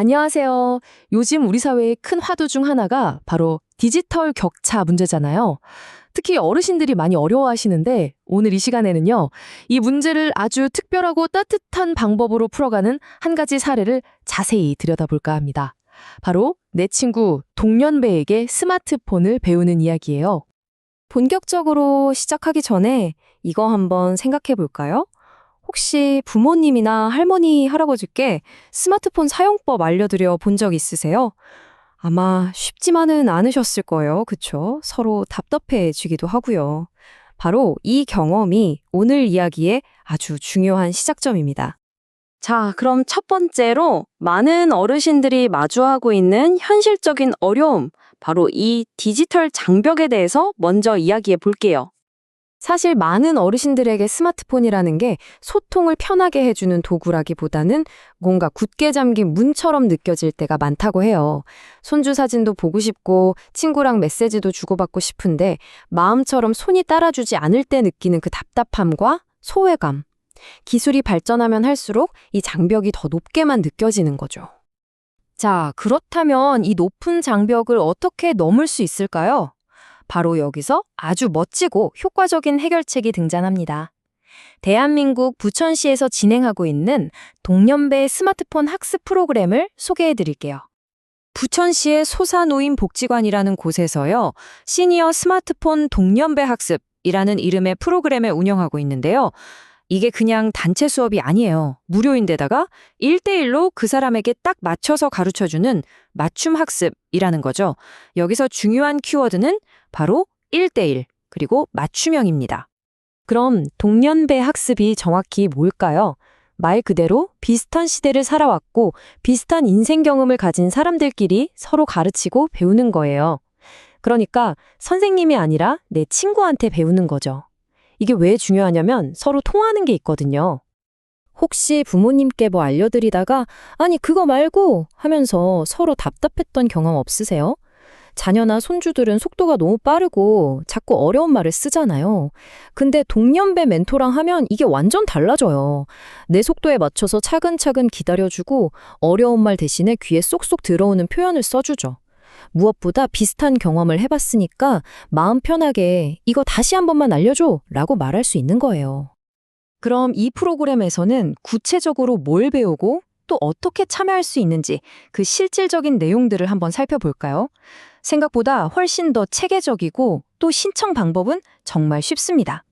안녕하세요. 요즘 우리 사회의 큰 화두 중 하나가 바로 디지털 격차 문제잖아요. 특히 어르신들이 많이 어려워하시는데 오늘 이 시간에는요, 이 문제를 아주 특별하고 따뜻한 방법으로 풀어가는 한 가지 사례를 자세히 들여다볼까 합니다. 바로 내 친구 동년배에게 스마트폰을 배우는 이야기예요. 본격적으로 시작하기 전에 이거 한번 생각해 볼까요? 혹시 부모님이나 할머니, 할아버지께 스마트폰 사용법 알려드려 본 적 있으세요? 아마 쉽지만은 않으셨을 거예요. 그쵸? 서로 답답해지기도 하고요. 바로 이 경험이 오늘 이야기의 아주 중요한 시작점입니다. 자, 그럼 첫 번째로 많은 어르신들이 마주하고 있는 현실적인 어려움, 바로 이 디지털 장벽에 대해서 먼저 이야기해 볼게요. 사실 많은 어르신들에게 스마트폰이라는 게 소통을 편하게 해주는 도구라기보다는 뭔가 굳게 잠긴 문처럼 느껴질 때가 많다고 해요. 손주 사진도 보고 싶고 친구랑 메시지도 주고받고 싶은데 마음처럼 손이 따라주지 않을 때 느끼는 그 답답함과 소외감. 기술이 발전하면 할수록 이 장벽이 더 높게만 느껴지는 거죠. 자, 그렇다면 이 높은 장벽을 어떻게 넘을 수 있을까요? 바로 여기서 아주 멋지고 효과적인 해결책이 등장합니다. 대한민국 부천시에서 진행하고 있는 동년배 스마트폰 학습 프로그램을 소개해 드릴게요. 부천시의 소사노인 복지관이라는 곳에서요, 시니어 스마트폰 동년배 학습이라는 이름의 프로그램을 운영하고 있는데요. 이게 그냥 단체 수업이 아니에요. 무료인데다가 1대1로 그 사람에게 딱 맞춰서 가르쳐주는 맞춤 학습이라는 거죠. 여기서 중요한 키워드는 바로 1대1 그리고 맞춤형입니다. 그럼 동년배 학습이 정확히 뭘까요? 말 그대로 비슷한 시대를 살아왔고 비슷한 인생 경험을 가진 사람들끼리 서로 가르치고 배우는 거예요. 그러니까 선생님이 아니라 내 친구한테 배우는 거죠. 이게 왜 중요하냐면 서로 통하는 게 있거든요. 혹시 부모님께 뭐 알려드리다가 아니 그거 말고 하면서 서로 답답했던 경험 없으세요? 자녀나 손주들은 속도가 너무 빠르고 자꾸 어려운 말을 쓰잖아요. 근데 동년배 멘토랑 하면 이게 완전 달라져요. 내 속도에 맞춰서 차근차근 기다려주고 어려운 말 대신에 귀에 쏙쏙 들어오는 표현을 써주죠. 무엇보다 비슷한 경험을 해봤으니까 마음 편하게 이거 다시 한 번만 알려줘 라고 말할 수 있는 거예요. 그럼 이 프로그램에서는 구체적으로 뭘 배우고 또 어떻게 참여할 수 있는지 그 실질적인 내용들을 한번 살펴볼까요? 생각보다 훨씬 더 체계적이고 또 신청 방법은 정말 쉽습니다.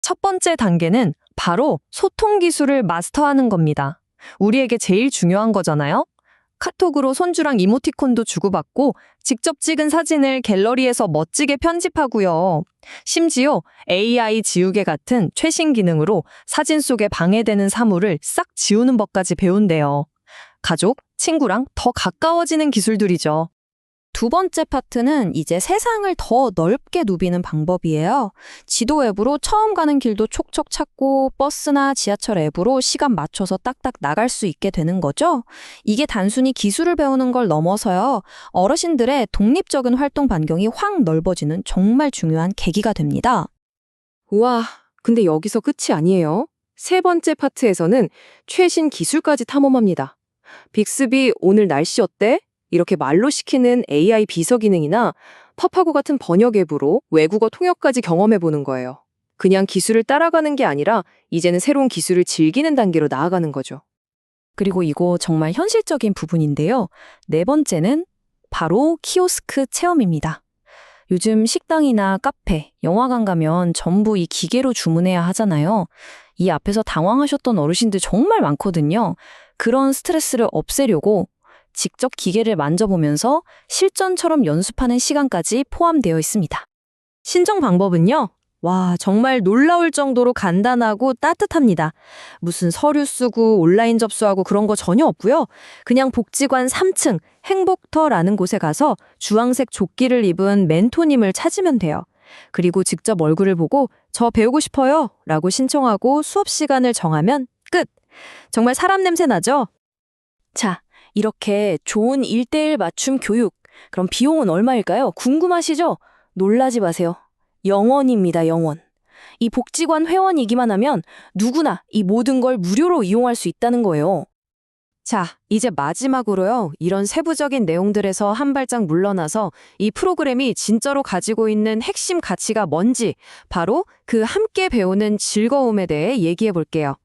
첫 번째 단계는 바로 소통 기술을 마스터하는 겁니다. 우리에게 제일 중요한 거잖아요? 카톡으로 손주랑 이모티콘도 주고받고 직접 찍은 사진을 갤러리에서 멋지게 편집하고요. 심지어 AI 지우개 같은 최신 기능으로 사진 속에 방해되는 사물을 싹 지우는 법까지 배운대요. 가족, 친구랑 더 가까워지는 기술들이죠. 두 번째 파트는 이제 세상을 더 넓게 누비는 방법이에요. 지도 앱으로 처음 가는 길도 촉촉 찾고 버스나 지하철 앱으로 시간 맞춰서 딱딱 나갈 수 있게 되는 거죠. 이게 단순히 기술을 배우는 걸 넘어서요. 어르신들의 독립적인 활동 반경이 확 넓어지는 정말 중요한 계기가 됩니다. 우와, 근데 여기서 끝이 아니에요. 세 번째 파트에서는 최신 기술까지 탐험합니다. 빅스비 오늘 날씨 어때? 이렇게 말로 시키는 AI 비서 기능이나 팝하고 같은 번역 앱으로 외국어 통역까지 경험해 보는 거예요. 그냥 기술을 따라가는 게 아니라 이제는 새로운 기술을 즐기는 단계로 나아가는 거죠. 그리고 이거 정말 현실적인 부분인데요. 네 번째는 바로 키오스크 체험입니다. 요즘 식당이나 카페, 영화관 가면 전부 이 기계로 주문해야 하잖아요. 이 앞에서 당황하셨던 어르신들 정말 많거든요. 그런 스트레스를 없애려고 직접 기계를 만져보면서 실전처럼 연습하는 시간까지 포함되어 있습니다. 신청 방법은요? 와, 정말 놀라울 정도로 간단하고 따뜻합니다. 무슨 서류 쓰고 온라인 접수하고 그런 거 전혀 없고요. 그냥 복지관 3층 행복터라는 곳에 가서 주황색 조끼를 입은 멘토님을 찾으면 돼요. 그리고 직접 얼굴을 보고 저 배우고 싶어요 라고 신청하고 수업 시간을 정하면 끝. 정말 사람 냄새 나죠? 자, 이렇게 좋은 1대1 맞춤 교육. 그럼 비용은 얼마일까요? 궁금하시죠? 놀라지 마세요. 영원입니다, 영원. 이 복지관 회원이기만 하면 누구나 이 모든 걸 무료로 이용할 수 있다는 거예요. 자, 이제 마지막으로요. 이런 세부적인 내용들에서 한 발짝 물러나서 이 프로그램이 진짜로 가지고 있는 핵심 가치가 뭔지 바로 그 함께 배우는 즐거움에 대해 얘기해 볼게요.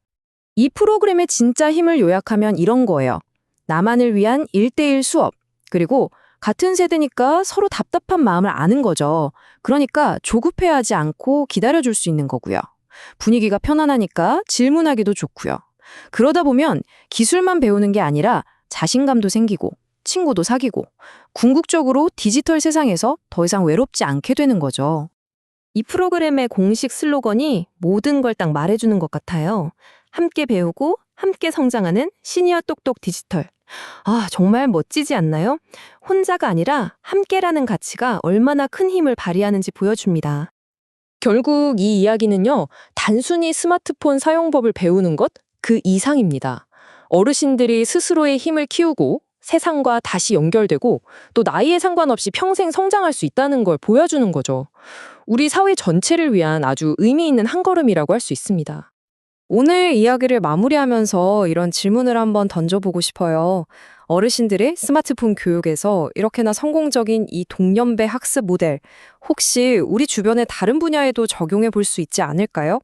이 프로그램의 진짜 힘을 요약하면 이런 거예요. 나만을 위한 1대1 수업. 그리고 같은 세대니까 서로 답답한 마음을 아는 거죠. 그러니까 조급해하지 않고 기다려줄 수 있는 거고요. 분위기가 편안하니까 질문하기도 좋고요. 그러다 보면 기술만 배우는 게 아니라 자신감도 생기고 친구도 사귀고 궁극적으로 디지털 세상에서 더 이상 외롭지 않게 되는 거죠. 이 프로그램의 공식 슬로건이 모든 걸 딱 말해주는 것 같아요. 함께 배우고 함께 성장하는 시니어 똑똑 디지털. 아, 정말 멋지지 않나요? 혼자가 아니라 함께라는 가치가 얼마나 큰 힘을 발휘하는지 보여줍니다. 결국 이 이야기는요, 단순히 스마트폰 사용법을 배우는 것 그 이상입니다. 어르신들이 스스로의 힘을 키우고 세상과 다시 연결되고 또 나이에 상관없이 평생 성장할 수 있다는 걸 보여주는 거죠. 우리 사회 전체를 위한 아주 의미 있는 한 걸음이라고 할 수 있습니다. 오늘 이야기를 마무리하면서 이런 질문을 한번 던져보고 싶어요. 어르신들의 스마트폰 교육에서 이렇게나 성공적인 이 동년배 학습 모델, 혹시 우리 주변의 다른 분야에도 적용해 볼 수 있지 않을까요?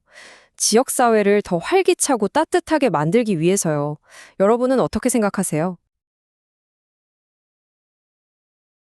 지역사회를 더 활기차고 따뜻하게 만들기 위해서요. 여러분은 어떻게 생각하세요?